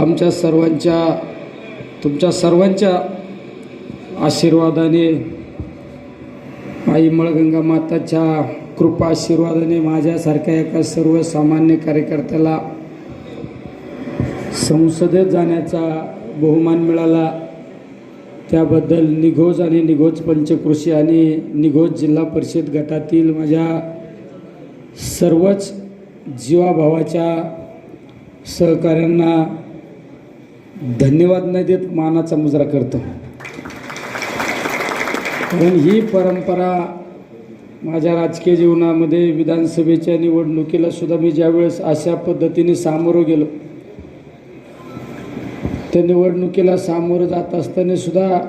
आमच्या सर्वांच्या तुमच्या सर्वांच्या आशीर्वादाने आई मळगंगा माताच्या कृपा आशीर्वादाने माझ्यासारख्या एका सर्वसामान्य कार्यकर्त्याला संसदेत जाण्याचा बहुमान मिळाला. त्याबद्दल निघोज आणि निघोज पंचकृषी आणि निघोज जिल्हा परिषद गटातील माझ्या सर्वच जीवाभावाच्या सहकाऱ्यांना धन्यवाद नाही देत मानाचा मुजरा करतो. कारण ही परंपरा माझ्या राजकीय जीवनामध्ये विधानसभेच्या निवडणुकीला सुद्धा मी ज्यावेळेस अशा पद्धतीने सामोरं गेलो त्या निवडणुकीला सामोरं जात असताना सुद्धा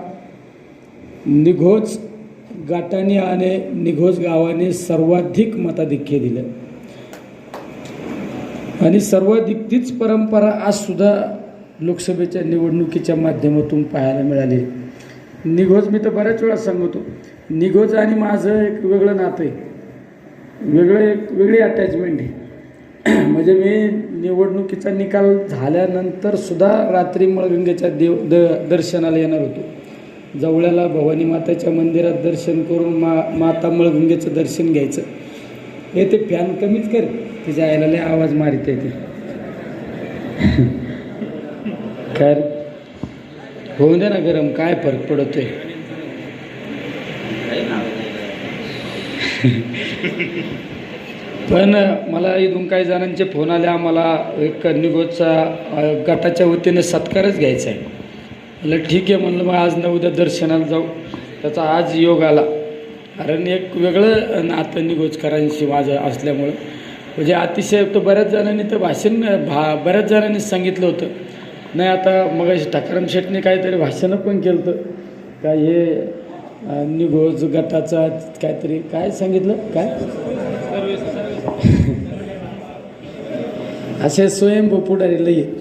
निघोज गाटाने आणि निघोज गावाने सर्वाधिक मताधिक्य दिलं. आणि सर्वाधिक तीच परंपरा आज सुद्धा लोकसभेच्या निवडणुकीच्या माध्यमातून पाहायला मिळाले. निघोज मी तर बऱ्याच वेळा सांगतो निघोज आणि माझं एक वेगळं नातं आहे. वेगळं एक वेगळी अटॅचमेंट आहे. म्हणजे मी निवडणुकीचा निकाल झाल्यानंतर सुद्धा रात्री मळगंगेच्या देव द दर्शनाला येणार होतो. जवळ्याला भवानी माताच्या मंदिरात दर्शन करून मा माता मळगंगेचं दर्शन घ्यायचं. हे ते फॅन कमीच कर तिच्या आईला लय आवाज मारित आहे खैर होऊन होऊ दे ना गरम काय फरक पडतोय? पण मला इथून काही जणांचे फोन आले आम्हाला एक निगोजचा गटाच्या वतीने सत्कारच घ्यायचा आहे. म्हटलं ठीक आहे म्हणलं मग आज न उद्या दर्शनाला जाऊ. त्याचा आज योग आला. कारण एक वेगळं नातं निगोजकरांशी माझं असल्यामुळं. म्हणजे अतिशय तो बऱ्याच जणांनी तर भाषण भा बऱ्याच जणांनी सांगितलं होतं. नाही आता मग ठाकरम शेटने काहीतरी भाषणं पण केलं होतं काय हे निघोज गटाचा काहीतरी काय सांगितलं? काय? असे स्वयंभू पुढारी लई आहेत.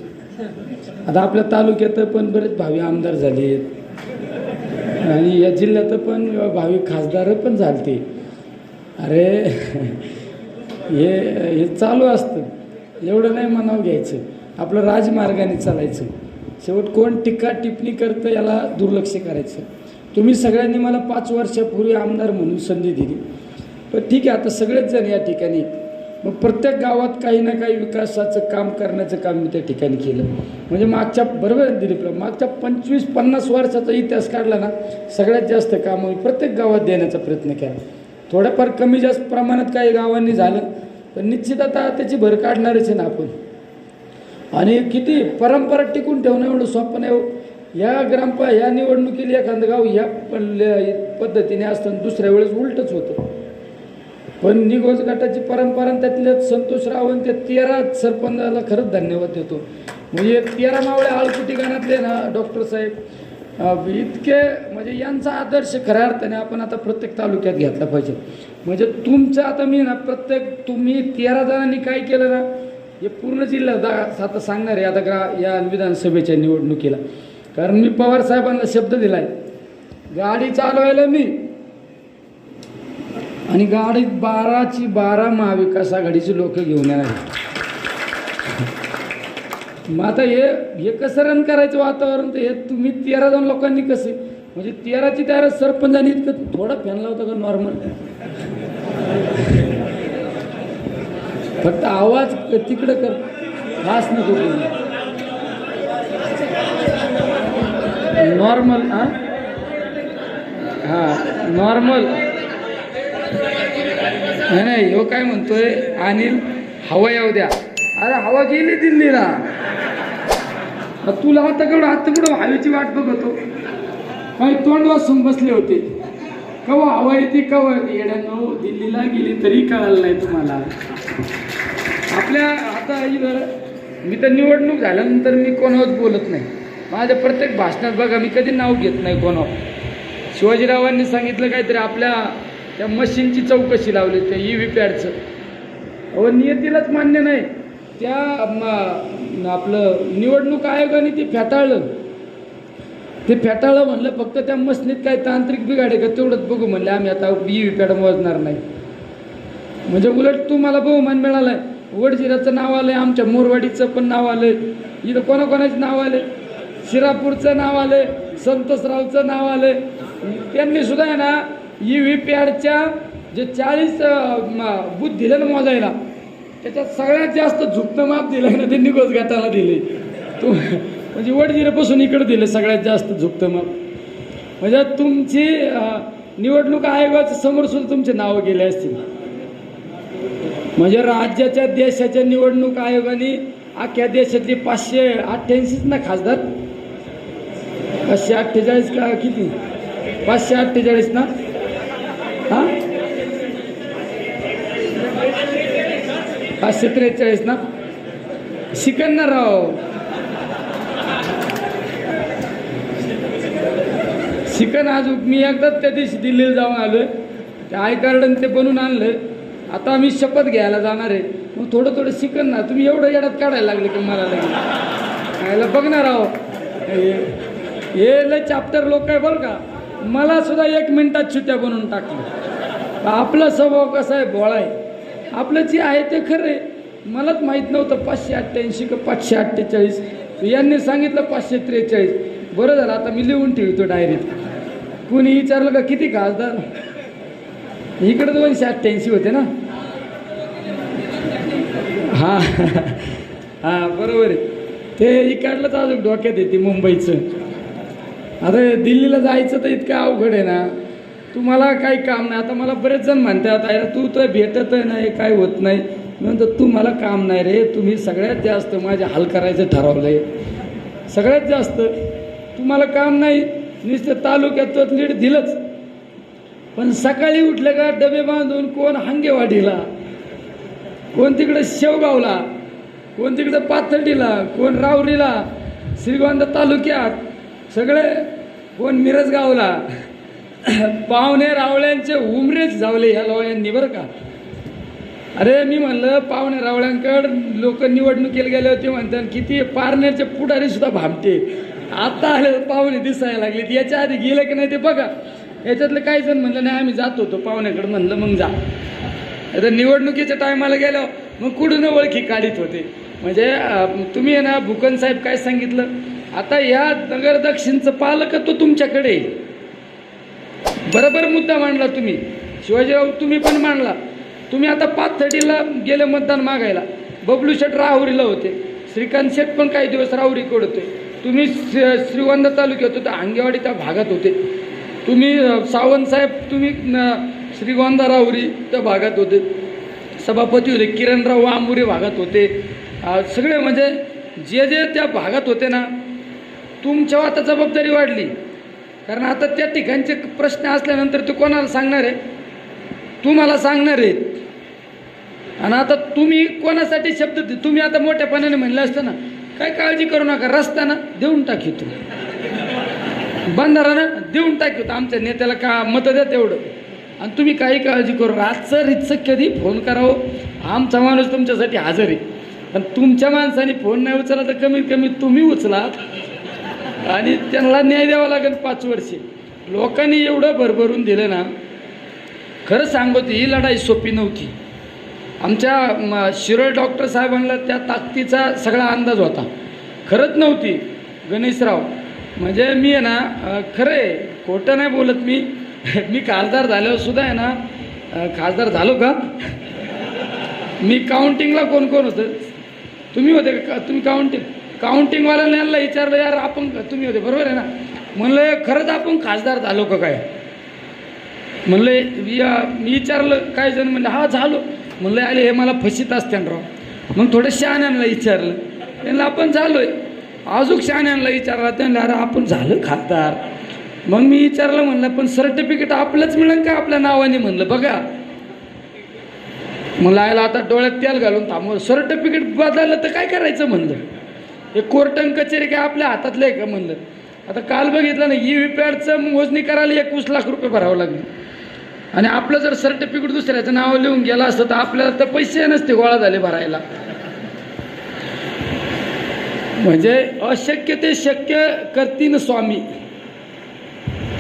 आता आपल्या तालुक्यात पण बरेच भावी आमदार झाले आहेत. आणि या जिल्ह्यात पण भावी खासदार पण झालते. अरे हे हे चालू असतं. एवढं नाही मनावर घ्यायचं. आपलं राजमार्गाने चालायचं. शेवट कोण टीका टिप्पणी करतं याला दुर्लक्ष करायचं. तुम्ही सगळ्यांनी मला पाच वर्षापूर्वी आमदार म्हणून संधी दिली. पण ठीक आहे आता सगळेच जण या ठिकाणी मग प्रत्येक गावात काही ना काही विकासाचं काम करण्याचं काम मी त्या ठिकाणी केलं. म्हणजे मागच्या बरोबर दिलीप मागच्या पंचवीस पन्नास वर्षाचा इतिहास काढला ना सगळ्यात जास्त कामं मी प्रत्येक गावात देण्याचा प्रयत्न केला. थोड्याफार कमी जास्त प्रमाणात काही गावांनी झालं पण निश्चित आता त्याची भर काढणारच आहे ना आपण. आणि किती परंपरा टिकून ठेवणं एवढं सोपं नाही हो. या ग्रामपा या निवडणुकीला एखादं गाव या पद्धतीने असताना दुसऱ्या वेळेस उलटच होतं. पण निघोज गटाची परंपरा त्यातले त्यातल्या संतोष रावण त्या तेरा सरपंचाला खरंच धन्यवाद देतो. म्हणजे तेरा मावळे आळकुटी गाण्यातले ना डॉक्टर साहेब इतके म्हणजे यांचा आदर्श खऱ्या अर्थाने आपण आता प्रत्येक तालुक्यात घेतला पाहिजे. म्हणजे तुमचं आता मी ना प्रत्येक तुम्ही तेरा जणांनी काय केलं ना हे पूर्ण जिल्ह्यात आता सांगणार आहे. आता ग्रा या विधानसभेच्या निवडणुकीला. कारण मी पवार साहेबांना शब्द दिलाय. गाडी चालवायला मी. आणि गाडीत बाराची बारा महाविकास आघाडीची लोक घेऊन येणार आहेत. मग आता हे हे कसं रन करायचं वातावरण? तर हे तुम्ही तेरा जण लोकांनी कसे? म्हणजे तेराची तेरा सरपंचांनी इतकं थोडा फॅन लावता का नॉर्मल फक्त आवाज तिकडं कर. खास नको नॉर्मल हां? हां नॉर्मल. नाही नाही हो काय म्हणतोय? अनिल हवा येऊ द्या. अरे हवा गेली दिल्लीला. तुला आता केवढं आता कुठं हवेची वाट बघतो. काही तोंड वाचून बसले होते. कवा हवा येते कवा येते. येड्यानो दिल्लीला गेली तरी कळालं नाही तुम्हाला. आपल्या आता मी तर निवडणूक झाल्यानंतर मी कोणावर बोलत नाही. माझ्या प्रत्येक भाषणात बघा मी कधी नाव घेत नाही कोणावर. शिवाजीरावांनी सांगितलं काहीतरी आपल्या त्या मशीनची चौकशी लावली त्या ई व्ही पॅडचं. अहो नियतीलाच मान्य नाही. त्या म- आपलं निवडणूक आयोगाने ते फेटाळलं. ते फेटाळलं म्हणलं फक्त त्या मशनीत काय तांत्रिक बिघाड आहे का तेवढंच बघू म्हणलं. आम्ही आता ई व्ही पॅड मोजणार नाही. म्हणजे उलट तुम्हाला बहुमान मिळाला आहे वडजिराचं नाव आलं आहे आमच्या मोरवाडीचं पण नाव आलं आहे इथं कोणाकोणाचं नाव आले शिरापूरचं नाव आलंय संतोषरावचं नाव आलंय. त्यांनी सुद्धा आहे ना ई व्ही पॅडच्या जे चाळीस बूथ दिले ना मोजायला त्याच्यात सगळ्यात जास्त झुकतं माप दिलं ना त्यांनी गटाला दिले तू म्हणजे वडजिरेपासून इकडे दिले सगळ्यात जास्त झुकतं माप. म्हणजे तुमची निवडणूक आयोगाच्या समोर सुद्धा तुमचे नावं गेले असतील. म्हणजे राज्याच्या देशाच्या निवडणूक आयोगाने अख्ख्या देशातली पाचशे अठ्ठ्याऐंशीच ना खासदार? पाचशे अठ्ठेचाळीस का किती? पाचशे अठ्ठेचाळीस ना? हा? पाचशे त्रेचाळीस ना? शिकन ना राव शिकन आज मी एकदाच त्या दिवशी दिल्लीला जाऊन आलोय. ते आय कार्ड ते बनवून आणलं आता आम्ही शपथ घ्यायला जाणार आहे. मग थोडं थोडं शिकन ना. तुम्ही एवढं येड्यात काढायला लागले की मला लागेल खायला बघणार आहो. हे हे लय चाप्टर लोक आहे बरं का. मला सुद्धा एक मिनिटात छुट्या बनवून टाकलं. आपला स्वभाव कसा आहे? बोळा आहे. आपलं जे आहे ते खरं आहे. मलाच माहीत नव्हतं पाचशे अठ्ठ्याऐंशी का पाचशे अठ्ठेचाळीस. यांनी सांगितलं पाचशे त्रेचाळीस. बरं झालं आता मी लिहून ठेवतो डायरीत. कुणी विचारलं का किती खासदार? इकडे दोनशे अठ्ठ्याऐंशी होते ना. हां. हां बरोबर आहे. ते इकडलंच अजून डोक्यात येते मुंबईचं. आता दिल्लीला जायचं तर इतकं अवघड आहे ना. तुम्हाला काही काम नाही. आता मला बरेच जण म्हणतात अरे तू तर भेटत नाही काय होत नाही. मी म्हणतो तुम्हाला काम नाही रे. तुम्ही सगळ्यात जास्त माझे हाल करायचं ठरवलंय. सगळ्यात जास्त. तुम्हाला काम नाही. नुसतं तालुक्यात लीड दिलंच. पण सकाळी उठलं का डबे बांधून कोण हांगेवाडीला? कोण तिकडं शेवगावला कोण तिकडं पाथर्डीला कोण रावरीला श्रीगोंदा तालुक्यात सगळे कोण मिरजगावला. पाहुणे रावळ्यांचे उमरेच जावले ह्या लोयांनी बरं का. अरे मी म्हणलं पाहुणे रावळ्यांकडं लोक निवडणुकीला गेले होते म्हणतात किती पारण्याचे पुढारी सुद्धा भामटे. आता आले पाहुणे दिसायला लागले याच्या आधी गेले की नाही ते बघा. याच्यातलं काही जण म्हणलं नाही आम्ही जात होतो पाहुण्याकडं. म्हणलं मग जा. आता निवडणुकीच्या टायमाला गेलो मग कुठून ओळखी काढीत होते? म्हणजे तुम्ही आहे ना भूकन साहेब काय सांगितलं? आता या नगर दक्षिणचं पालकत्व तुमच्याकडे बरोबर मुद्दा मांडला तुम्ही. शिवाजीराव तुम्ही पण मांडला. तुम्ही आता पाच थर्टीला गेले मतदान मागायला. बबलू शेठ राहुरीला होते. श्रीकांत शेठ पण काही दिवस राहुरीकडे होते तुम्ही श्री- तालुक्यात होते अंगेवाडी त्या भागात होते. तुम्ही सावंतसाहेब सावंत साहेब तुम्ही श्रीगोंदा राहुरी त्या भागात होते. सभापती होते किरणराव आंबुरे भागात होते. सगळे म्हणजे जे जे त्या भागात होते ना तुमच्यावर आता जबाबदारी वाढली. कारण आता त्या ठिकाणचे प्रश्न असल्यानंतर ते कोणाला सांगणार आहे? तुम्हाला सांगणार आहेत. आणि आता तुम्ही कोणासाठी शब्द दे- तुम्ही आता मोठ्यापणाने म्हणलं असतं ना काय काळजी करू नका रस्ता ना देऊन टाकी तू बंधारा ना देऊन टाकी आमच्या नेत्याला का मतं द्या तेवढं आणि तुम्ही काही काळजी करू नका. आजचं रितचं कधी फोन करावं? आमचा माणूस तुमच्यासाठी हजर आहे. पण तुमच्या माणसाने फोन नाही उचलला तर कमीत कमी तुम्ही उचलात. आणि त्यांना न्याय द्यावा लागेल पाच वर्षे. लोकांनी एवढं भरभरून दिलं ना खरं सांगतो ही लढाई सोपी नव्हती. आमच्या शिरोळ डॉक्टर साहेबांना त्या ताकदीचा सगळा अंदाज होता. खरंच नव्हती. गणेशराव म्हणजे मी आहे ना खरं आहे खोटं नाही बोलत मी. मी खासदार झाल्यावर सुद्धा आहे ना खासदार झालो का? मी काउंटिंगला कोण कोण होतं? तुम्ही होते का? तुम्ही काउंटिंग काउंटिंगवाल्याला यांना विचारलं यार आपण तुम्ही होते बरोबर आहे ना? म्हणलं खरंच आपण खासदार झालो का काय? म्हणलं या मी विचारलं काय जण म्हणलं हा झालो. म्हणलं आले हे मला फशीत असत्यान राव. मग थोडं शहाण्यांना विचारलं. त्यांना आपण झालोय. अजून शहाण्यांना विचारला त्यांना अरे आपण झालं खासदार. मग मी विचारलं म्हणलं पण सर्टिफिकेट आपलंच मिळेल का आपल्या नावाने? म्हणलं बघा. मला यायला आता डोळ्यात तेल घालून थांबव सर्टिफिकेट बदललं तर काय करायचं? म्हणलं. हे कोर्टन कचेरी काय आपल्या हातातलं आहे का? म्हणलं. आता काल बघितलं ना ई व्ही पॅडचं मोजणी करायला एकवीस लाख रुपये भरावं लागले. आणि आपलं जर सर्टिफिकेट दुसऱ्याचं नाव लिहून गेलं असतं तर आपल्याला तर पैसे नसते गोळा झाले भरायला. म्हणजे अशक्य ते शक्य करतीन स्वामी.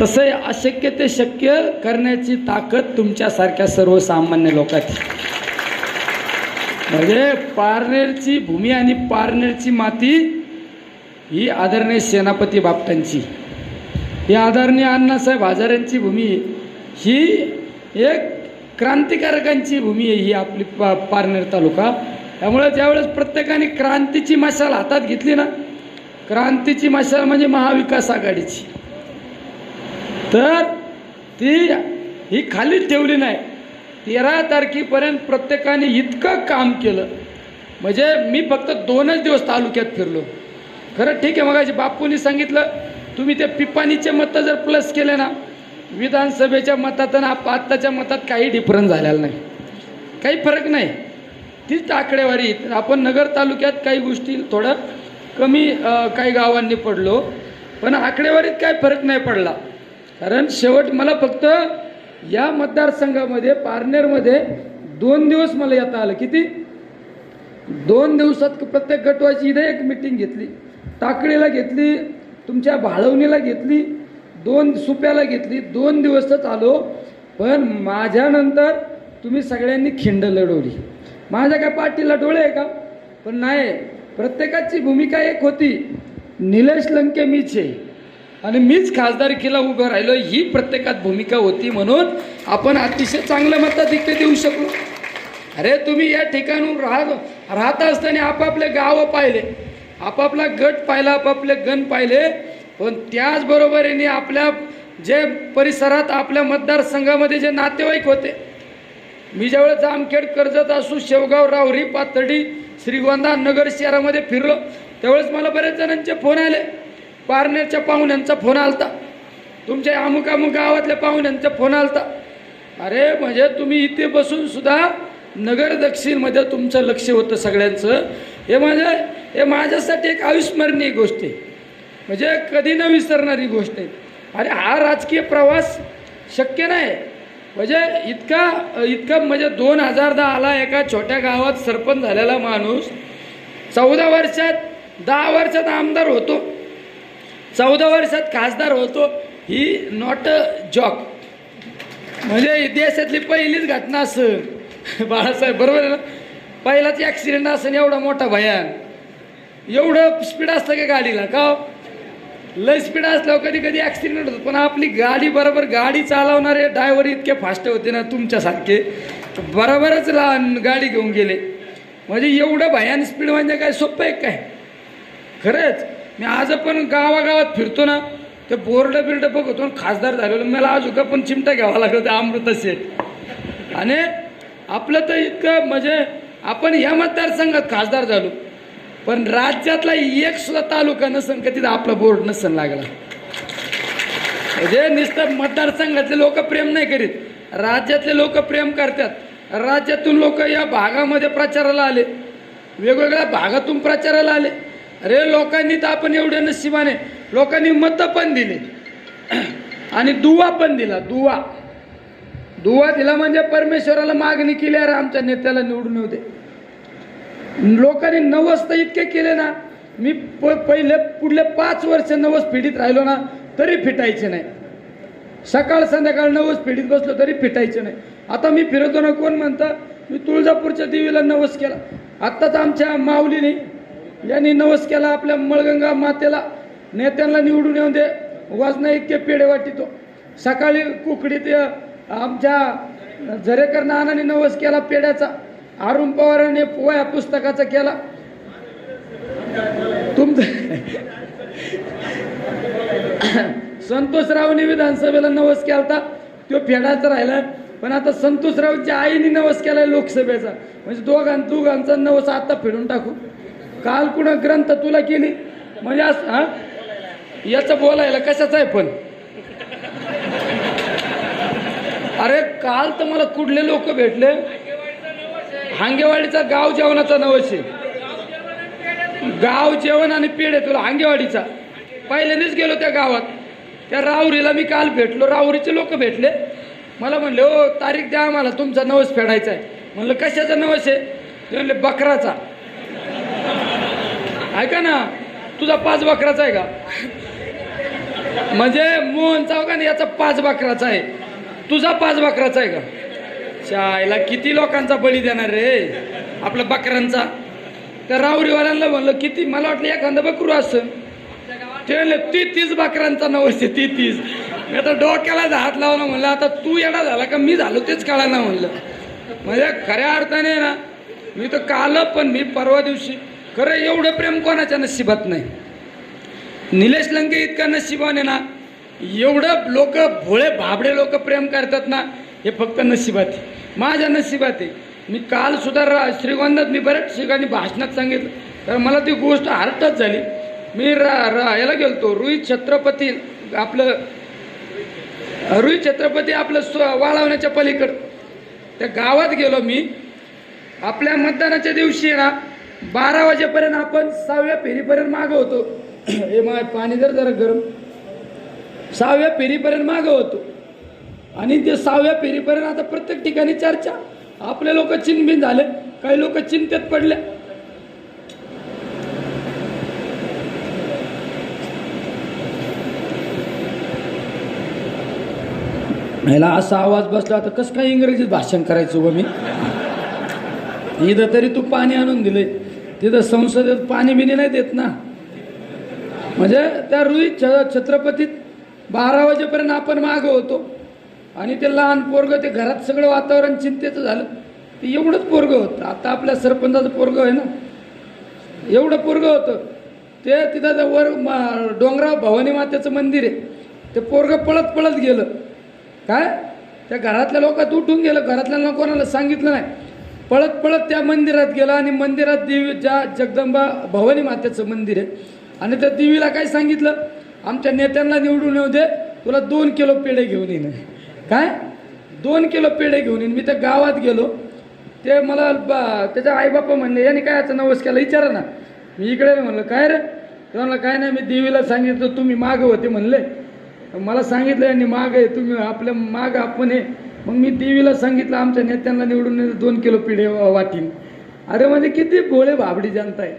तसं अशक्य ते शक्य करण्याची ताकद तुमच्यासारख्या सर्वसामान्य लोकांची म्हणजे पारनेरची भूमी आणि पारनेरची माती ही आदरणीय सेनापती बापटांची ही आदरणीय अण्णासाहेब हजारांची भूमी ही एक क्रांतिकारकांची भूमी आहे ही आपली पा पारनेर तालुका. त्यामुळे ज्यावेळेस प्रत्येकाने क्रांतीची मशाल हातात घेतली ना क्रांतीची मशाल म्हणजे महाविकास आघाडीची. तर ती ही खालीच ठेवली नाही. तेरा तारखेपर्यंत प्रत्येकाने इतकं काम केलं. म्हणजे मी फक्त दोनच दिवस तालुक्यात फिरलो. खरं ठीक आहे मगाशी बापूंनी सांगितलं तुम्ही ते पिपाणीचे मतं जर प्लस केले ना विधानसभेच्या मतात आणि आप- आत्ताच्या मतात काही डिफरन्स झालेला नाही. काही फरक नाही. तीच आकडेवारी आपण नगर तालुक्यात काही गोष्टी थोडं कमी काही गावांनी पडलो. पण आकडेवारीत काय फरक नाही पडला. कारण शेवट मला फक्त या मतदारसंघामध्ये पारनेरमध्ये दोन दिवस मला येता आलं. किती? दोन दिवसात प्रत्येक गटवाची इथे एक मिटिंग घेतली. टाकळीला घेतली तुमच्या भाळवणीला घेतली दोन सुप्याला घेतली. दोन दिवसच आलो. पण माझ्यानंतर तुम्ही सगळ्यांनी खिंड लढवली. माझ्या काय पाठीला डोळे आहे का? पण नाही. प्रत्येकाची भूमिका एक होती. निलेश लंके मीच आहे. आणि मीच खासदारकीला उभं राहिलो ही प्रत्येकात भूमिका होती म्हणून आपण अतिशय चांगलं मताधिक्य देऊ शकलो अरे तुम्ही या ठिकाणून राहत राहत असताना आपापले गावं पाहिले आपापला गट पाहिला आपापले गण पाहिले पण त्याचबरोबरीने आपल्या जे परिसरात आपल्या मतदारसंघामध्ये जे नातेवाईक होते मी ज्यावेळेस जामखेड कर्जत असू शेवगाव रावरी पाथर्डी श्रीगोंदा नगर शहरामध्ये फिरलो त्यावेळेस मला बऱ्याच जणांचे फोन आले. पारनेरच्या पाहुण्यांचा फोन आलता. तुमच्या अमुक अमुक गावातल्या पाहुण्यांचा फोन आलता. अरे म्हणजे तुम्ही इथे बसून सुद्धा नगर दक्षिणमध्ये तुमचं लक्ष होतं सगळ्यांचं. हे म्हणजे हे माझ्यासाठी एक अविस्मरणीय गोष्ट आहे. म्हणजे कधी न विसरणारी गोष्ट आहे. अरे हा राजकीय प्रवास शक्य नाही. म्हणजे इतका इतका म्हणजे दोन हजार दहाला एका छोट्या गावात सरपंच झालेला माणूस. चौदा वर्षात दहा वर्षात आमदार होतो. चौदा वर्षात खासदार होतो ही नॉट अ जॉक म्हणजे देशातली पहिलीच घटना असं बाळासाहेब बरोबर आहे ना? पहिलाच ॲक्सिडेंट असेल एवढा मोठा भयान. एवढं स्पीड असतं का गाडीला? का हो? लय स्पीड असल्यावर कधी कधी ॲक्सिडेंट होतो. पण आपली गाडी बरोबर गाडी चालवणारे ड्रायव्हर इतके फास्ट होते ना तुमच्यासारखे. बरोबरच लहान गाडी घेऊन गेले. म्हणजे एवढं भयान स्पीड म्हणजे काय सोपं आहे काय? खरंच. मी आज पण गावागावात फिरतो ना ते बोर्ड बिर्ड बघतो खासदार झालेलो. मला अजून पण चिमटा घ्यावा लागला ते अमृता शेठ आणि आपलं तर इतकं म्हणजे आपण या मतदारसंघात खासदार झालो पण राज्यातला एक सुद्धा तालुका नसन का तिथं आपला बोर्ड नसन लागला. म्हणजे नुसतं मतदारसंघातले लोक प्रेम नाही करीत. राज्यातले लोक प्रेम करतात. राज्यातून लोक या भागामध्ये प्रचाराला आले. वेगवेगळ्या भागातून प्रचाराला आले. अरे लोकांनी तर आपण एवढ्या नशिबाने लोकांनी मतं पण दिले. आणि दुवा पण दिला दुवा. दुवा दिला म्हणजे परमेश्वराला मागणी केली अरे आमच्या नेत्याला निवडून येऊ दे. लोकांनी नवस तर इतके केले ना मी प पहिले पुढले पाच वर्ष नवस पिढीत राहिलो ना तरी फिटायचे नाही. सकाळ संध्याकाळ नवस पिढीत बसलो तरी फिटायचे नाही. आता मी फिरतो ना कोण म्हणतं मी तुळजापूरच्या देवीला नवस केला. आत्ताच आमच्या माऊलीने यांनी नवस केला आपल्या मळगंगा मातेला. नेत्यांना निवडून येऊन दे. वाजना इतके पेढे वाटितो. सकाळी कुकडीत आमच्या झरेकर नानाने नवस केला पेढ्याचा. अरुण पवारांनी पोया पुस्तकाचा केला. तुमचं संतोषरावने विधानसभेला नवस केला तो फेडायचा राहिला. पण आता संतोषरावच्या आईने नवस केलाय लोकसभेचा. म्हणजे दोघां दोघांचा नवस आता फेडून टाकू. काल कुणा ग्रंथ तुला केली? म्हणजे असं हा? याचं बोलायला कशाचं आहे पण? अरे काल तर मला कुठले लोक भेटले? हांगेवाडीचा गाव जेवणाचा नवस आहे गाव जेवण आणि पेढे तुला हांगेवाडीचा. पहिल्यांदाच गेलो त्या गावात. त्या राहुरीला मी काल भेटलो. राहुरीचे लोक भेटले. मला म्हणले ओ तारीख द्या आम्हाला तुमचा नवस फेडायचा आहे. म्हणलं कशाचा नवस आहे? म्हणले बकराचा. ऐका ना तुझा पाच बकराचा आहे का? म्हणजे मोहन चौकाने याचा पाच बकराचा आहे. तुझा पाच बकराचा आहे का? शाळेला किती लोकांचा बळी देणार रे? आपल्या बकरांचा. त्या राऊरीवाल्यांना म्हणलं किती? मला वाटलं एखादं बकरू असं ते ती तीस बकरांचा नवस ती तीस मी आता डोक्याला हात लावला म्हणलं आता तू येडा झाला का? मी झालो तेच काढा ना म्हणलं. म्हणजे खऱ्या अर्थाने ना मी तर काल पण मी परवा दिवशी खरं एवढं प्रेम कोणाच्या नशिबात नाही? निलेश लंके इतका नशिबाने ना एवढं लोक भोळे भाबडे लोक प्रेम करतात ना हे फक्त नशिबात आहे. माझ्या नशिबात आहे. मी काल सुद्धा रा श्रीगोंदात मी बऱ्याच ठिकाणी भाषणात सांगितलं. तर मला ती गोष्ट हार्टच झाली. मी रा रा याला तो रोहित छत्रपती आपलं रोहित छत्रपती आपलं स्व वाळवण्याच्या पलीकडं. त्या गावात गेलो मी. आपल्या मतदानाच्या दिवशी ना बारा वाजेपर्यंत आपण सहाव्या फेरीपर्यंत मागं होतो. हे मा पाणी जर जरा गरम. सहाव्या फेरीपर्यंत मागं होतो. आणि ते सहाव्या फेरीपर्यंत आता प्रत्येक ठिकाणी चर्चा. आपले लोक चिनबिन झाले काही लोक चिंतेत पडले. ह्याला असा आवाज बसला तर कसं काय इंग्रजीत भाषण करायचो व मी? इथं तरी तू पाणी आणून दिले तिथं संसदेत पाणी बिनी नाही देत ना. म्हणजे त्या रुई छ छत्रपतीत बारा वाजेपर्यंत आपण मागं होतो. आणि ते लहान पोरगं ते घरात सगळं वातावरण चिंतेचं झालं. ते एवढंच पोरगं होतं. आता आपल्या सरपंचाचं पोरगं आहे ना. एवढं पोरगं होतं. ते तिथं वर डोंगराव भवानी मातेचं मंदिर आहे. ते पोरगं पळत पळत गेलं. काय? त्या घरातल्या लोकात उठून गेलं. घरातल्या कोणाला सांगितलं नाही. पळत पळत त्या मंदिरात गेला आणि मंदिरात देवी ज्या जगदंबा भवानी मातेचं मंदिर आहे. आणि त्या देवीला काय सांगितलं? आमच्या नेत्यांना निवडून येऊ दे तुला दोन किलो पेढे घेऊन येईन. काय? दोन किलो पेढे घेऊन येईन. मी त्या गावात गेलो. ते मला बा त्याच्या आईबापा म्हणले याने काय याचा नवस केला? विचारा ना. मी इकडे म्हणलं काय रे? ते म्हणलं काय नाही मी देवीला सांगितलं तुम्ही मागं होते म्हणले. मला सांगितलं यांनी माग आहे तुम्ही आपल्या माग आपण आहे. मग मी देवीला सांगितलं आमच्या नेत्यांना निवडून दोन किलो पिढे वाटीन. अरे म्हणजे किती गोळे भाबडी जनता आहे.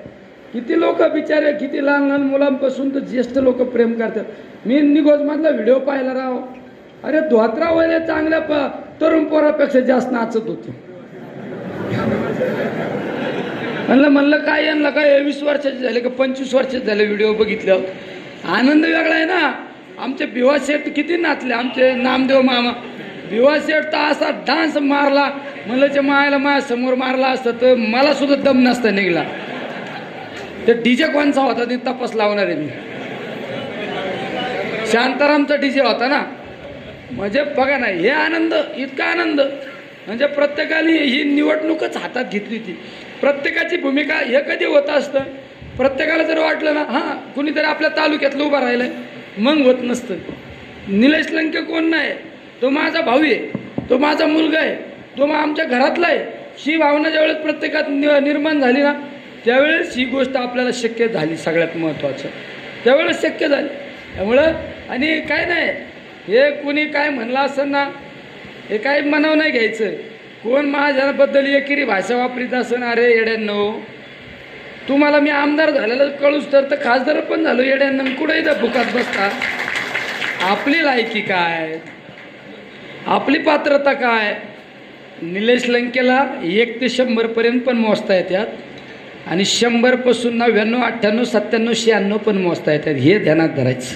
किती लोक बिचारे किती लहान लहान मुलांपासून तर ज्येष्ठ लोक प्रेम करतात. मी निगोजमधला व्हिडिओ पाहिला राव. अरे धोत्रा वगैरे चांगल्या प तरुण पोरापेक्षा जास्त नाचत होते. म्हणलं म्हणलं काय यांना काय वीस वर्षाचे झाले का पंचवीस वर्षाचे झाले व्हिडिओ बघितल्यावर? आनंद वेगळा आहे ना. आमचे भिवा शेठ किती नाचले आमचे नामदेव मामा. विवा शेठ तर असा डान्स मारला म्हणलं जे मायाला माया समोर मारला असतं तर मला सुद्धा दम नसता निघला. ते डीजे कोणचा होता ते तपास लावणार आहे मी. शांतारामचा डीजे होता ना? म्हणजे बघा ना हे आनंद इतका आनंद. म्हणजे प्रत्येकाने ही निवडणूकच हातात घेतली ती प्रत्येकाची भूमिका हे कधी होत असतं? प्रत्येकाला जर वाटलं ना हां कुणीतरी आपल्या तालुक्यातलं उभं राहिलं मग होत नसतं. निलेश लंके कोण नाही? तो माझा भाऊ आहे. तो माझा मुलगा आहे. तो मग आमच्या घरातला आहे. ही भावना ज्यावेळेस प्रत्येकात नि- निर्माण झाली ना त्यावेळेस ही गोष्ट आपल्याला शक्य झाली सगळ्यात महत्त्वाचं त्यावेळेस शक्य झाली. त्यामुळं आणि काय नाही हे कोणी काय म्हणलं असं ना हे काय मनाव नाही घ्यायचं. कोण महाजनाबद्दल एकेरी भाषा वापरीत असं अरे येड्यांनो तुम्हाला मी आमदार झालेलं कळूच तर तर खासदार पण झालो येड्यांना कुठेही त्या भुकात बसता. आपली लायकी काय? आपली पात्रता काय? निलेश लंकेला एक ते शंभरपर्यंत पण मोजता येतात आणि शंभरपासून नव्याण्णव अठ्ठ्याण्णव सत्त्याण्णव शहाण्णव पण मोजता येतात हे ध्यानात धरायचं.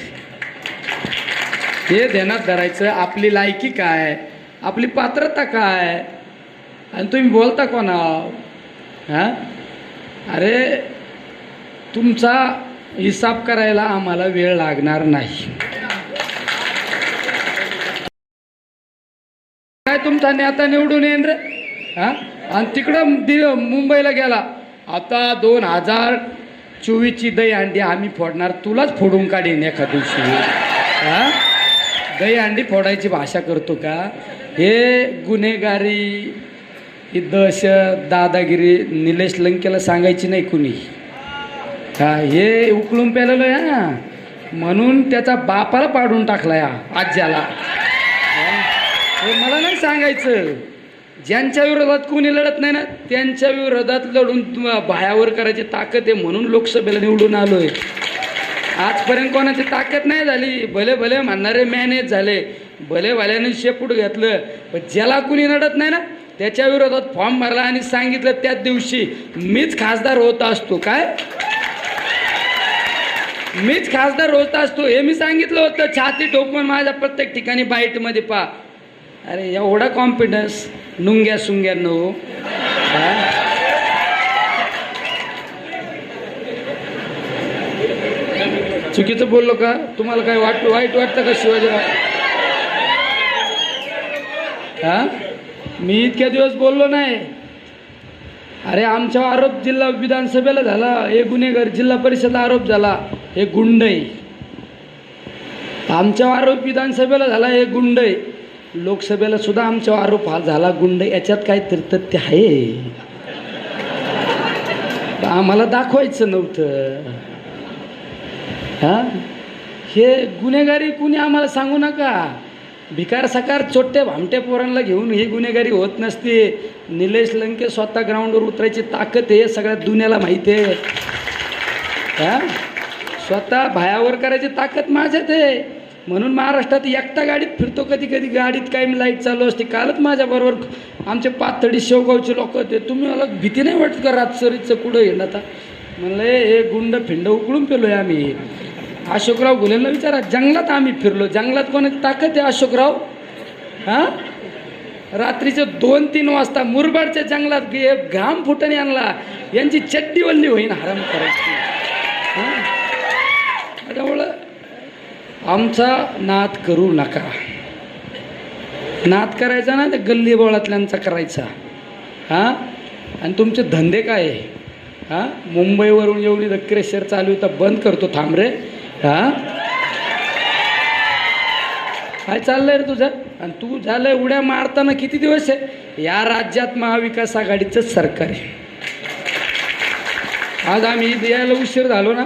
हे ध्यानात धरायचं. आपली लायकी काय? आपली पात्रता काय? आणि तुम्ही बोलता कोणा हां? अरे तुमचा हिसाब करायला आम्हाला वेळ लागणार नाही. काय तुमचा नेता निवडून येईन रे? हा? आणि तिकडं दि मुंबईला गेला. आता दोन हजार चोवीसची दही अंडी आम्ही फोडणार. तुलाच फोडून काढीन एका दिवशी. हा? दही अंडी फोडायची भाषा करतो का? हे गुन्हेगारी ही दहशत दादागिरी निलेश लंकेला सांगायची नाही कुणी. हा हे उकळून पेलेलं आहे म्हणून त्याचा बापाला पाडून टाकला या आज्याला. हे मला नाही सांगायचं. ज्यांच्या विरोधात कोणी लढत नाही ना त्यांच्या विरोधात लढून भायावर करायची ताकद आहे म्हणून लोकसभेला निवडून आलो आहे आजपर्यंत कोणाची ताकद नाही झाली. भले भले म्हणणारे मॅनेज झाले. भले भल्याने शेपूट घेतलं. पण ज्याला कुणी लढत नाही ना त्याच्या विरोधात फॉर्म भरला आणि सांगितलं त्याच दिवशी मीच खासदार होत असतो. काय? मीच खासदार होत असतो. हे मी सांगितलं होतं. छाती ठोकून माझ्या प्रत्येक ठिकाणी बाईटमध्ये पा अरे एवढा कॉन्फिडन्स नुंग्या सुंग्या नो चुकीचं बोललो का? तुम्हाला काय वाट वाईट वाटतं का शिवाजीराव हा? मी इतक्या दिवस बोललो नाही. अरे आमच्या आरोप जिल्हा विधानसभेला झाला हे गुन्हेगार जिल्हा परिषद आरोप झाला हे गुंडई. आमच्या आरोप विधानसभेला झाला हे गुंडई. लोकसभेला सुद्धा आमच्या आरोप हा झाला गुंड याच्यात काय तथ्य आहे? आम्हाला दाखवायचं नव्हतं. हा? हे गुन्हेगारी कुणी आम्हाला सांगू नका. भिकार सकार चोट्टे भामटे पोरांना घेऊन ही गुन्हेगारी होत नसते. निलेश लंके स्वतः ग्राउंडवर उतरायची ताकद आहे सगळ्या दुनियाला माहिती आहे. हा? स्वतः भायावर करायची ताकद माझ्यात आहे. म्हणून महाराष्ट्रात एकटा गाडीत फिरतो कधी कधी गाडीत काही लाइट चालू असते. कालच माझ्याबरोबर आमचे पाथडी शेवगावचे लोक होते. तुम्ही मला भीती नाही वाटत का रातसरीचं कुठं येणं? आता म्हणलं हे गुंड फिंड उकळून आहे आम्ही. अशोकराव गुन्हेला विचारा जंगलात आम्ही फिरलो. जंगलात कोणाची ताकद आहे अशोकराव? हां? रात्रीचे दोन तीन वाजता मुरबाडच्या जंगलात घाम फुटाने आणला. यांची चड्डी वल्ली होईन हराम करायची हां त्यामुळं आमचा नाद करू नका. नाद करायचा ना त्या गल्ली बोळातल्यांचा करायचा. हां? आणि तुमचे धंदे काय आहे? हां? मुंबईवरून एवढी क्रेशर चालू आहे तर बंद करतो थांब रे. हां? काय चाललंय रे तुझं? आणि तू झालंय उड्या मारताना किती दिवस आहे? या राज्यात महाविकास आघाडीचंच सरकार आहे. आज आम्ही द्यायला उशीर झालो ना.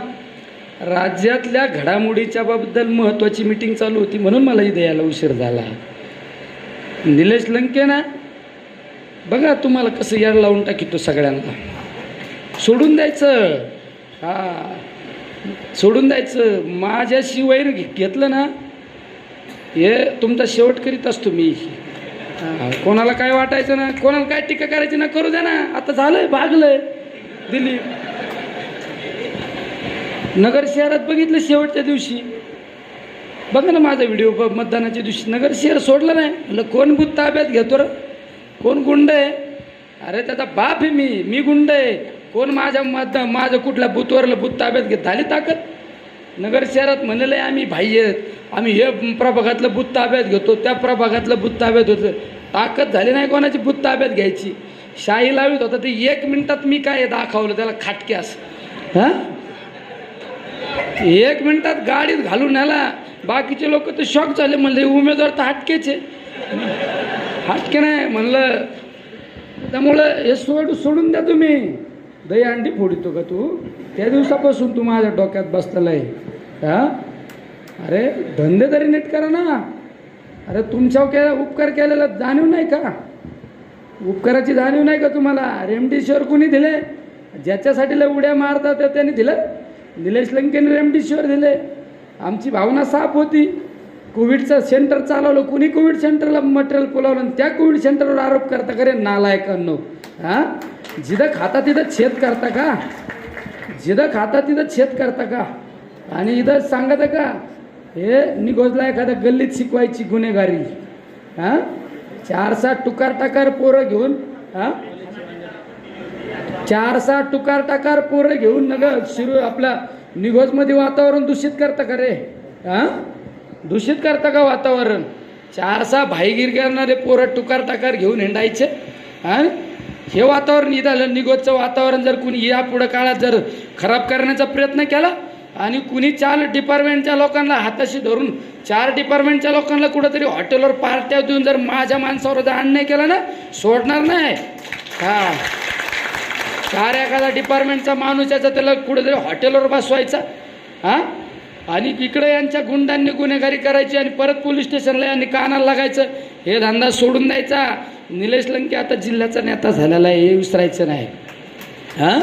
राज्यातल्या घडामोडीच्या बाबद्दल महत्त्वाची मिटिंग चालू होती म्हणून मला इथे यायला उशीर झाला. निलेश लंके ना बघा तुम्हाला कसं याड लावून टाकी तो सगळ्यांना. सोडून द्यायचं. हा. सोडून द्यायचं. माझ्याशी वैर घेतलं ना हे तुमचा शेवट करीत असतो मी. कोणाला काय वाटायचं ना कोणाला काय टीका करायची ना करू द्या ना. आता झालंय भागलंय. दिलीप. नगर शहरात बघितलं शेवटच्या दिवशी. बघा ना माझा व्हिडिओ ब- मतदानाच्या दिवशी. नगर शहर सोडलं नाही. म्हटलं कोण बुत ताब्यात घेतो र? कोण गुंड आहे? अरे त्याचा बाप आहे मी. मी गुंड आहे. कोण माझ्या मत माझं कुठल्या बुथवरलं बुत ताब्यात घेत झाली ताकद? नगर शहरात म्हणले आम्ही भाई आहेत. आम्ही हे प्रभागातलं बुत ताब्यात घेतो. त्या प्रभागातलं बुत ताब्यात होतं. ताकद झाली नाही कोणाची बुत ताब्यात घ्यायची. शाही लावित होता. ते एक मिनिटात मी काय दाखवलं त्याला खाटक्यास हां? एक मिनिटात गाडीत घालून आला बाकीचे लोक तर शॉक झाले म्हणले उमेदवार तर हटकेचे हटके नाही म्हणलं त्यामुळं हे सोड सोडून द्या तुम्ही. दही अंडी फोडितो का तू? त्या दिवसापासून तू माझ्या डोक्यात बसलेला आहे. हा? अरे धंदे तरी नीट करा ना. अरे तुमच्यावर केला उपकार केलेला जाणीव नाही का? उपकाराची जाणीव नाही का तुम्हाला? रेमडेसिवीर कुणी दिले ज्याच्यासाठी उड्या मारतात त्या त्याने दिलं? निलेश लंकेने रेमडेसिवीर दिले. आमची भावना साफ होती. कोविडचं सेंटर चालवलं. कुणी कोविड सेंटरला मटेरियल पुलावलं आणि त्या कोविड सेंटरवर आरोप करता का रे? नालायकांनो. हां? जिथं खाता तिथं छेद करता का? जिथं खाता तिथं छेद करता का? आणि इथं सांगता का? हे निघोजला एखाद्या गल्लीत शिकवायची गुन्हेगारी. हां? चार सात टुकार टाकार पोरं घेऊन हां? चार सहा टुकार टाकार पोरं घेऊन नगर शिरू आपला निघोजमध्ये वातावरण दूषित करता का रे? हां दूषित करता का वातावरण? चार सहा भाईगिर करणारे पोरं टुकार टाकार घेऊन हिंडायचे? हां हे वातावरण इथं निघोजचं वातावरण जर कुणी या पुढं काळात जर खराब करण्याचा प्रयत्न केला आणि कुणी चार डिपार्टमेंटच्या लोकांना हाताशी धरून चार डिपार्टमेंटच्या लोकांना कुठंतरी हॉटेलवर पार्ट्या देऊन जर माझ्या माणसावर जर अन्याय केला ना सोडणार नाही. हां. चार एखादा डिपार्टमेंटचा माणूस याचा त्याला कुठेतरी हॉटेलवर बसवायचा. हां? आणि इकडे यांच्या गुंडांनी गुन्हेगारी करायची आणि परत पोलीस स्टेशनला यांनी कानाला लागायचं. हे धंदा सोडून द्यायचा. निलेश लंके आता जिल्ह्याचा नेता झालेला आहे हे विसरायचं नाही. हां?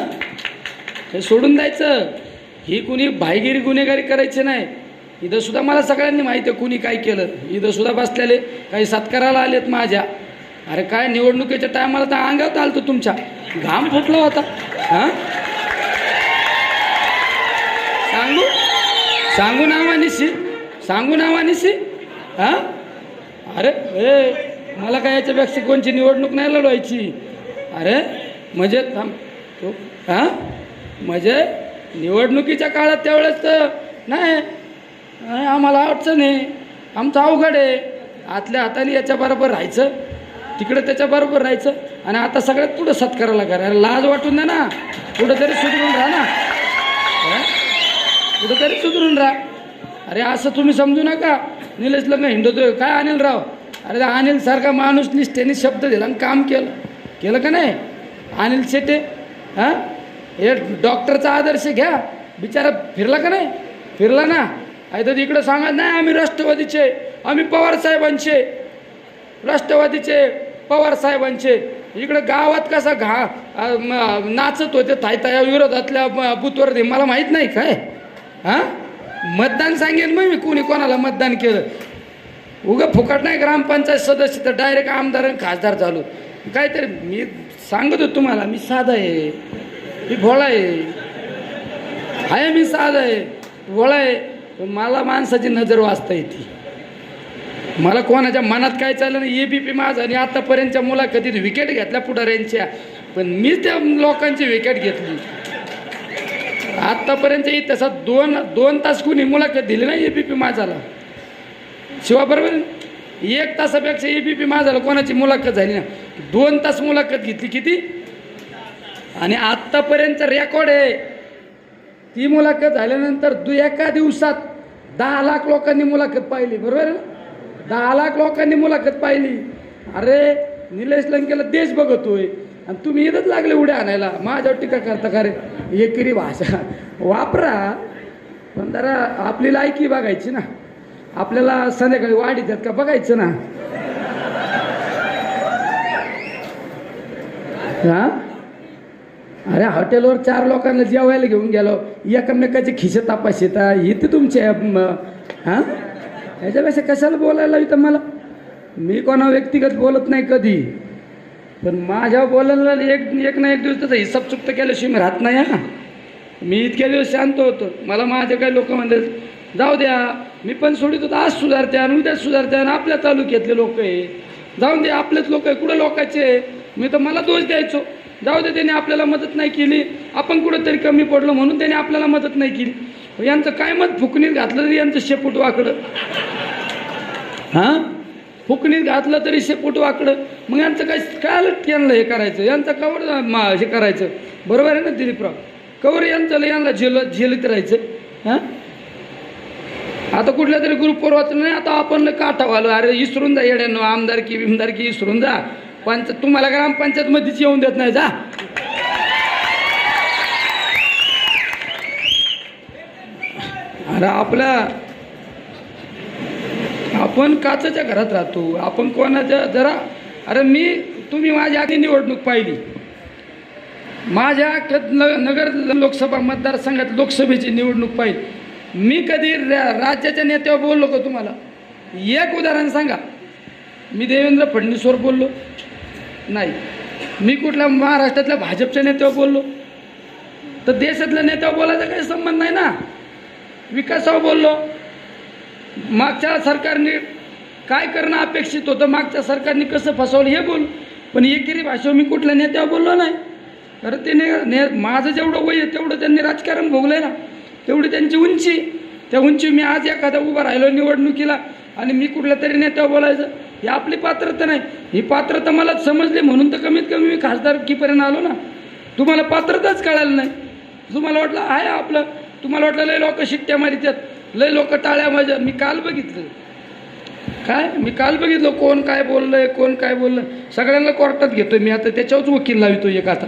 हे सोडून द्यायचं. ही कुणी भाईगिरी गुन्हेगारी करायची नाही. इथं सुद्धा मला सगळ्यांनी माहिती आहे कुणी काय केलं. इथं सुद्धा बसलेले काही सत्काराला आलेत माझ्या. अरे काय निवडणुकीच्या टायमाला तर अंगात आलतो तुमच्या. घाम फुटला होता. हां? सांगू? सांगू नावानिशी सांगू नावानिशी हां? अरे ए मला काय याच्यापेक्षा कोणची निवडणूक नाही लढवायची? अरे म्हणजे थांब. तो हां? म्हणजे निवडणुकीच्या काळात त्यावेळेस तर नाही. नाही, आम्हाला अडचण आहे. आमचं अवघड आहे. आतल्या हाताने याच्याबरोबर राहायचं. तिकडे त्याच्याबरोबर राहायचं आणि आता सगळ्यात पुढं सत्काराला करा. अरे लाज वाटून द्या ना. कुठंतरी सुधरून राहा ना. कुठंतरी सुधरून राहा. अरे असं तुम्ही समजू नका. निलेश लग्न हिंडतोय. काय अनिल राव? अरे अनिल सारखा माणूस निष्ठेने शब्द दिला आणि काम केलं. केलं का नाही? अनिल शेटे हां हे डॉक्टरचा आदर्श घ्या. बिचारा फिरला का नाही? फिरला ना. आहे तर इकडं सांगा. नाही आम्ही राष्ट्रवादीचे. आम्ही पवारसाहेबांचे राष्ट्रवादीचे. पवार साहेबांचे. इकडं गावात कसा घा नाचत होते थायताया विरोधातल्या ब- मला माहीत नाही काय? हां? मतदान सांगेन मग मी कोणी कोणाला मतदान केलं? उगं फुकट नाही ग्रामपंचायत सदस्य तर डायरेक्ट आमदार आणि खासदार चालू काहीतरी मी सांगत होतो तुम्हाला मी साधा आहे. मी भोळा आहे. आहे मी साधा आहे. भोळा आहे. मला माणसाची नजर वाचता येते. मला कोणाच्या मनात काय चाललं नाही ए बी पी माझं आणि आतापर्यंतच्या मुलाखतीत विकेट घेतल्या पुढाऱ्यांच्या. पण मी त्या लोकांची विकेट घेतली. आत्तापर्यंतही तसा दोन दोन तास कुणी मुलाखत दिली नाही ए बी पी माझाला शिवा बरोबर? एक तासापेक्षा ए बी पी माझाला कोणाची मुलाखत झाली ना दोन तास मुलाखत घेतली किती? आणि आत्तापर्यंतचा रेकॉर्ड आहे. ती मुलाखत झाल्यानंतर दु एका दिवसात दहा लाख लोकांनी मुलाखत पाहिली बरोबर? आहे ना दहा लाख लोकांनी मुलाखत पाहिली. अरे निलेश लंकेला देश बघतोय. आणि तुम्ही येतच लागले उड्या आणायला. माझ्यावर टीका करता का रे? एकेरी भाषा. वापरा. पण जरा आपली लायकी बघायची ना. आपल्याला संध्याकाळी वाढी देतात का बघायचं ना. हा? अरे हॉटेलवर चार लोकांना जेवायला घेऊन गेलो. एकमेकाचे खिसे तपासिता हे ते तुमचे हा हां? ह्याच्यापेक्षा कशाला बोलायला इथं मला? मी कोणा व्यक्तिगत बोलत नाही कधी. पण माझ्या बोलायला एक एक ना एक दिवस त्याचा हिसाब चुकतं केल्याशिवाय मी राहत नाही हा. मी इतक्या दिवस शांत होतो. मला माझे काही लोक म्हणले जाऊ द्या मी पण सोडित होतो. आज सुधारते आणि उद्या सुधारते आणि आपल्या तालुक्यातले लोक आहे. जाऊन दे आपलेच लोक आहे. कुठं लोकांचे आहे? मी तर मला दोष द्यायचो. जाऊ दे त्याने आपल्याला मदत नाही केली. आपण कुठंतरी कमी पडलो म्हणून त्याने आपल्याला मदत नाही केली. यांचं काय मत? फुकणीत घातलं तरी यांचं शेपूट वाकडं. हां? फुकणीत घातलं तरी शेपूट वाकडं. मग यांचं काय काय यांना हे करायचं? यांचं कवर मा- हे करायचं? बरोबर आहे ना दिलीपराव? कवर यांचं यांना झेल झेलत राहायचं. हां? आता कुठल्या तरी ग्रुपवर वाचलं नाही आता आपण काठा आलो. अरे इसरून जा येड्यानो. आमदारकी बिमदारकी इसरून जा. पंच तुम्हाला ग्रामपंचायतमध्येच येऊन देत नाही. जा. अरे आपल्या आपण काचाच्या घरात राहतो. आपण कोणाच्या जरा अरे मी तुम्ही माझ्या आधी निवडणूक पाहिली. माझ्या अख्ख्यात न नगर लोकसभा मतदारसंघात लोकसभेची निवडणूक पाहिली. मी कधी रा- राज्याच्या नेत्यावर बोललो का तुम्हाला? एक उदाहरण सांगा. मी देवेंद्र फडणवीसवर बोललो. नाही. मी कुठल्या महाराष्ट्रातल्या भाजपच्या नेत्यावर बोललो? तर देशातल्या नेत्यावर बोलायचा काही संबंध नाही ना? विकासावर बोललो. मागच्या सरकारने काय करणं अपेक्षित होतं मागच्या सरकारने कसं फसवलं हे बोल. पण एकेरी भाषेवर मी कुठल्या नेत्यावर बोललो नाही. खरं त्याने ने माझं जेवढं वय आहे तेवढं त्यांनी राजकारण भोगलंय ना. तेवढी त्यांची उंची. त्या उंची मी आज एखादा उभा राहिलो निवडणुकीला आणि मी कुठल्या तरी नेत्यावर बोलायचं. ही आपली पात्रता नाही. ही पात्रता मला समजली म्हणून तर कमीत कमी मी खासदारकीपर्यंत आलो ना. तुम्हाला पात्रताच कळायला नाही. तुम्हाला वाटलं आहे आपलं तुम्हाला वाटलं लय लोक शिट्ट्या मारित्यात लय लोक टाळ्या माझ्या मी काल बघितलं. काय? मी काल बघितलं कोण काय बोललंय कोण काय बोललं. सगळ्यांना कोर्टात घेतोय मी. आता त्याच्यावरच वकील लावितो एक आता.